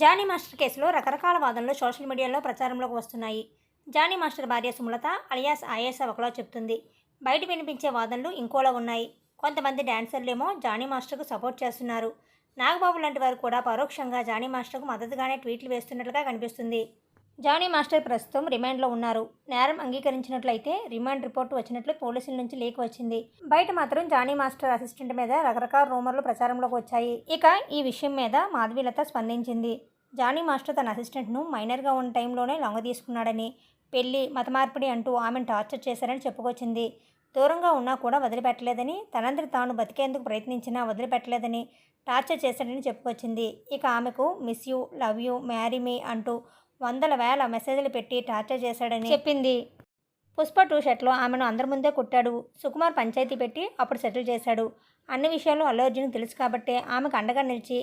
Johnny master కేసులో రకరకాల వాదనలు సోషల్ మీడియాలో ప్రచారంలోకి వస్తున్నాయి. జానీ మాస్టర్ భార్య సుమలత అలియాస్ ఆయేస ఒకలా చెప్తుంది. బయట వినిపించే వాదనలు ఇంకోలా ఉన్నాయి. కొంతమంది డాన్సర్లేమో జానీ మాస్టర్కు సపోర్ట్ చేస్తున్నారు. నాగబాబు లాంటి వారు కూడా పరోక్షంగా జానీ మాస్టర్కు మద్దతుగానే ట్వీట్లు వేస్తున్నట్లుగా కనిపిస్తుంది. జానీ మాస్టర్ ప్రస్తుతం రిమాండ్లో ఉన్నారు. నేరం అంగీకరించినట్లయితే రిమాండ్ రిపోర్టు వచ్చినట్లు పోలీసుల నుంచి లీక్ వచ్చింది. బయట మాత్రం జానీ మాస్టర్ అసిస్టెంట్ మీద రకరకాల రూమర్లు ప్రచారంలోకి వచ్చాయి. ఇక ఈ విషయం మీద మాధవీలత స్పందించింది. జానీ మాస్టర్ తన అసిస్టెంట్ను మైనర్గా ఉన్న టైంలోనే లొంగ తీసుకున్నాడని పెళ్ళి మతమార్పిడి అంటూ ఆమెను టార్చర్ చేశారని చెప్పుకొచ్చింది. దూరంగా ఉన్నా కూడా వదిలిపెట్టలేదని తనందరి తాను బతికేందుకు ప్రయత్నించినా వదిలిపెట్టలేదని టార్చర్ చేశాడని చెప్పుకొచ్చింది. ఇక ఆమెకు miss you love you marry me అంటూ వందల వేల మెసేజ్లు పెట్టి టార్చర్ చేశాడని చెప్పింది. పుష్ప టూ షర్ట్లో ఆమెను అందరి ముందే కుట్టాడు. సుకుమార్ పంచాయతీ పెట్టి అప్పుడు సెటిల్ చేశాడు. అన్ని విషయాలు అల్లు అర్జున్కి తెలుసు కాబట్టే ఆమెకు అండగా నిలిచి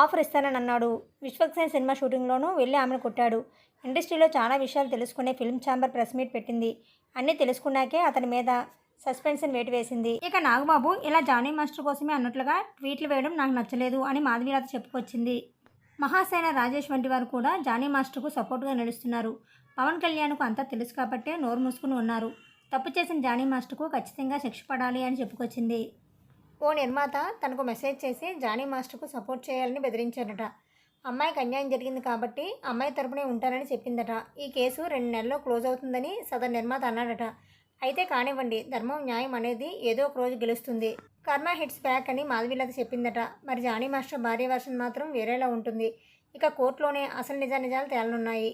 ఆఫర్ ఇస్తానని అన్నాడు. విశ్వక్సేన్ సినిమా షూటింగ్లోనూ వెళ్ళి ఆమెను కొట్టాడు. ఇండస్ట్రీలో చాలా విషయాలు తెలుసుకునే ఫిల్మ్ ఛాంబర్ ప్రెస్ మీట్ పెట్టింది. అన్నీ తెలుసుకున్నాకే అతని మీద సస్పెన్షన్ వేటు వేసింది. ఇక నాగబాబు ఇలా జానీ మాస్టర్ కోసమే అన్నట్లుగా ట్వీట్లు వేయడం నాకు నచ్చలేదు అని మాధవీలత చెప్పుకొచ్చింది. మహాసేన రాజేష్ వంటి వారు కూడా జానీ మాస్టర్కు సపోర్ట్గా నడుస్తున్నారు. పవన్ కళ్యాణ్కు అంతా తెలుసు కాబట్టే నోరు మూసుకుని ఉన్నారు. తప్పు చేసిన జానీ మాస్టర్కు ఖచ్చితంగా శిక్ష పడాలి అని చెప్పుకొచ్చింది. ఓ నిర్మాత తనకు మెసేజ్ చేసి జానీ మాస్టర్కు సపోర్ట్ చేయాలని బెదిరించారట. అమ్మాయికి అన్యాయం జరిగింది కాబట్టి అమ్మాయి తరపునే ఉంటారని చెప్పిందట. ఈ కేసు రెండు నెలల్లో క్లోజ్ అవుతుందని సదర్ నిర్మాత అన్నాడట. అయితే కానివ్వండి ధర్మం న్యాయం అనేది ఏదో ఒక రోజు గెలుస్తుంది. కర్మ హిట్స్ బ్యాక్ అని మాధవీలత చెప్పిందట. మరి జానీ మాస్టర్ భార్య వర్షన్ మాత్రం వేరేలా ఉంటుంది. ఇక కోర్టులోనే అసలు నిజానిజాలు తేలనున్నాయి.